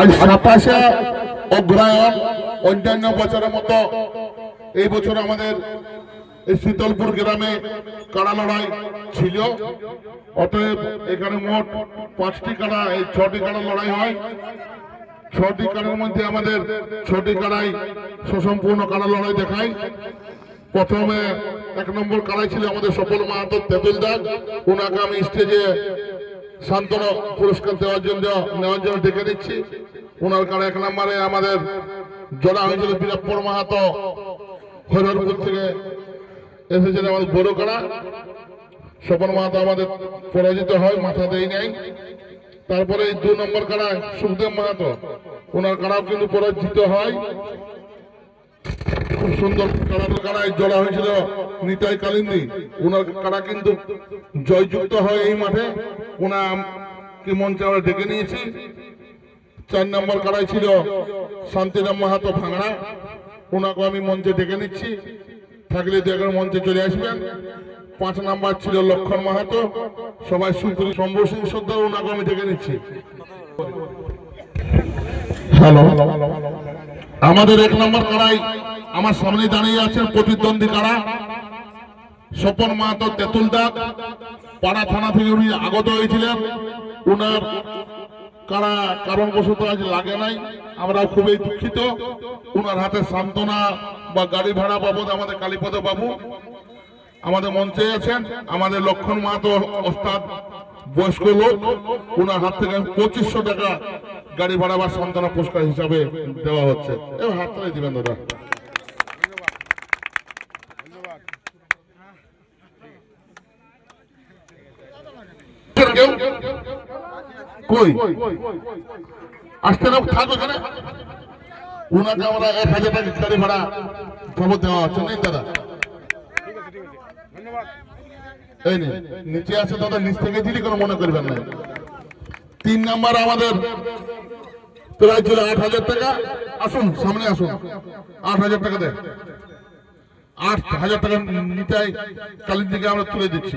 আজ সাতাশে অগ্রায়ণ অন্যান্য বছরের মতো। এই বছর আমাদের এই শীতলপুর গ্রামে কাড়া লড়াই ছিল। অতএব এখানে মোট পাঁচটি কাড়া, এই ছটি কাড়া লড়াই হয়। ছটি কাড়ার মধ্যে আমাদের ছটি কাড়াই সুসম্পূর্ণ কাড়া লড়াই দেখায়। প্রথমে এক নম্বর কাড়াই ছিল আমাদের সফল মাহাতো তেতুল দাগ ওনাকে আমি স্টেজে সান্ত্বনা পুরস্কার দেওয়ার জন্য, নেওয়ার জন্য ডেকে দিচ্ছি ওনার কারণে এক নম্বরে আমাদের জড়া হয়েছিল বীরাপ্পর মাহাতো। হরিহরপুর থেকে এসেছেন আমাদের বড় কাড়া স্বপন মাহাতো আমাদের পরাজিত হয়, মাথা দেয় নাই। তারপরে দু নম্বর কাড়ায় সুখদেব মাহাতো। ওনার কাড়াও কিন্তু পরাজিত হয়। খুব সুন্দর কাড়ার কাড়ায় জড়া হয়েছিল নিতাই কালিন্দি। ওনার কারা কিন্তু জয়যুক্ত হয় এই মাঠে। ওনাকে মঞ্চে আমরা ডেকে নিয়েছি। চার নম্বর কাড়াই ছিল শান্তিরাম মাহাতো ভাঙড়া। ওনাকে আমি মঞ্চে ডেকে নিচ্ছি। থাকলে দেখেন মঞ্চে চলে আসবেন। পাঁচ নাম্বার ছিল লক্ষণ মাহাতো। সবাই শম্ভু সিং সর্দার ওনাকে আমি ডেকে নিচ্ছি। হ্যালো। আমাদের এক নম্বর কাড়াই আমার সামনে দাঁড়িয়ে আছেন প্রতিদ্বন্দ্বী কারা? স্বপন মাহাতো তেঁতুল দাগ পাড়া থানা থেকে উনি আগত হয়েছিলেন। উনার কারা কারণবশত আজ লাগে নাই। আমরা খুবই দুঃখিত। উনার হাতে সান্ত্বনা বা গাড়ি ভাড়া বাবদ আমাদের কালীপদ বাবু আমাদের মঞ্চে আছেন আমাদের লক্ষণ মাহাতো ওস্তাদ বয়স্ক লোক। ওনার হাত থেকে পঁচিশশো টাকা গাড়ি ভাড়া বা সান্ত্বনা পুরস্কার হিসাবে দেওয়া হচ্ছে। হাত দিবেন দাদা। কেউ? কই? আসতে না, থাক ওখানে। উনাকে আমরা এক হাজার টাকা গাড়ি ভাড়া খবর দেওয়া হচ্ছে। নেই দাদা। এই নিচে আছে দাদা, নিচ থেকে দিলি কোনো মনে করবেন না। তিন নাম্বার আমাদের প্রায় ছিল আট হাজার টাকা। আসুন, সামনে আসুন। আট হাজার টাকা দেন। আট হাজার টাকা নিতাই কালির দিকে আমরা তুলে দিচ্ছি।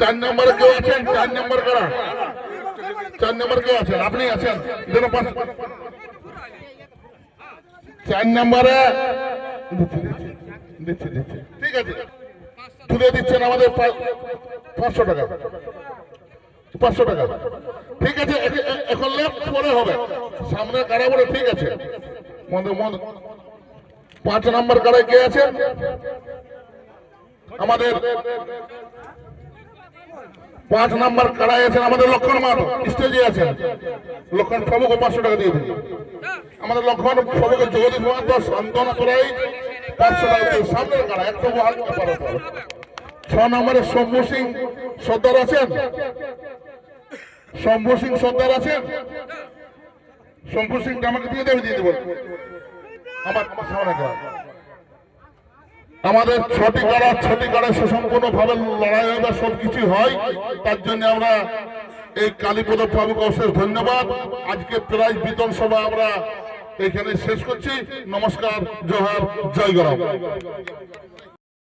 চার নম্বরে কেউ আছেন? চার নম্বর কারা? চার নম্বর কেউ আছেন? আপনি আছেন? চার নম্বরে। ঠিক আছে। তুলে দিচ্ছেন আমাদের পাঁচশো টাকা। পাঁচশো টাকা। ঠিক আছে এখন লেফট পরে হবে। সামনে কারা বলে? ঠিক আছে। মনে পাঁচ নম্বর কারায় কে আছেন? আমাদের পাঁচ নাম্বার কারাই আছেন, আমাদের লক্ষণ মাঠ স্টেজে আছেন। লক্ষণ প্রভুকে পাঁচশো টাকা দিয়ে দিন আমাদের লক্ষণ প্রভুকে জগদীশ মাহাতো সান্ত্বনা করাই পাঁচশো টাকা দিয়ে সামনের কারা এক প্রভু হালকা পারো। ছ নম্বরে শম্ভু সিং সর্দার আছেন? শম্ভু সিং সর্দার আছেন? শম্ভু সিং আমাকে দিয়ে দেবে, দিয়ে দেবো। আমার সামনে কারা আমাদের ছটি কাড়া ছটি কাড়া সুসম্পূর্ণ ভাবে লড়াই হবে সব কিছু হয়। তার জন্য আমরা এই কালীপদ বাবুকে অশেষ ধন্যবাদ। আজকে প্রায় বিতরণ সভা আমরা এখানে শেষ করছি। নমস্কার, জোহার, জয় গরম